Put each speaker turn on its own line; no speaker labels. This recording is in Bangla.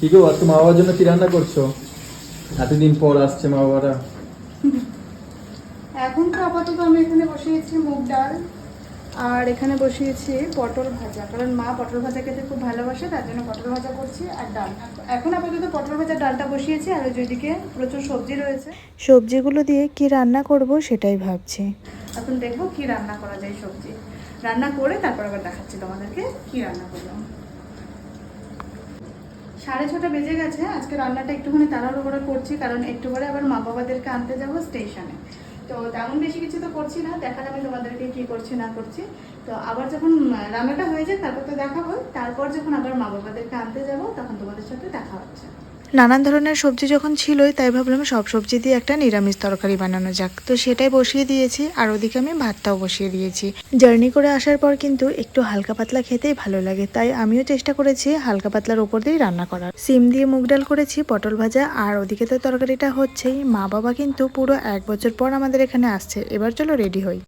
কি গো আজকে মা বাবার জন্য কি রান্না করছ? এতদিন পর আসছে মা বাবারা।
এখন তো আপাতত আমি এখানে বসিয়েছি মুগ ডাল আর এখানে বসিয়েছি পটল ভাজা। কারণ মা পটল ভাজা খেতে খুব ভালোবাসে তার জন্য পটল ভাজা করছি আর ডাল। এখন আপাতত পটল ভাজা ডালটা বসিয়েছি আর ওইদিকে প্রচুর সবজি রয়েছে।
সবজিগুলো দিয়ে কি রান্না করব সেটাই ভাবছি।
এখন দেখব কি রান্না করা যায় সবজি। রান্না করে তারপর আবার দেখাচ্ছি তোমাদেরকে কি রান্না করলাম সাড়ে ছটা বেজে গেছে, আজকে রান্নাটা একটুখানি তাড়াহুড়ো করছি, কারণ একটু পরে আবার মা বাবাদেরকে আনতে যাব স্টেশনে। তো তেমন বেশি কিছু তো করছি না, দেখালাম আমি তোমাদেরকে কি করছি, না করছি। তো আবার যখন রান্নাটা হয়ে যায় তারপর তো দেখাবো, তারপর যখন আবার মা বাবাদেরকে আনতে যাব, তখন তোমাদের সাথে দেখা হচ্ছে।
নানান ধরনের সবজি যখন ছিলই, তাই ভাবলাম সব সবজি দিয়ে একটা নিরামিষ তরকারি বানানো যাক। তো সেটাই বসিয়ে দিয়েছি, আর ওদিকে আমি ভাতটাও বসিয়ে দিয়েছি। জার্নি করে আসার পর কিন্তু একটু হালকা পাতলা খেতেই ভালো লাগে, তাই আমিও চেষ্টা করেছি হালকা পাতলার ওপর দিয়েই রান্না করার। সিম দিয়ে মুগ ডাল করেছি, পটল ভাজা, আর ওদিকে তো তরকারিটা হচ্ছেই। মা বাবা কিন্তু পুরো এক বছর পর আমাদের এখানে আসছে, এবার চলো রেডি হই।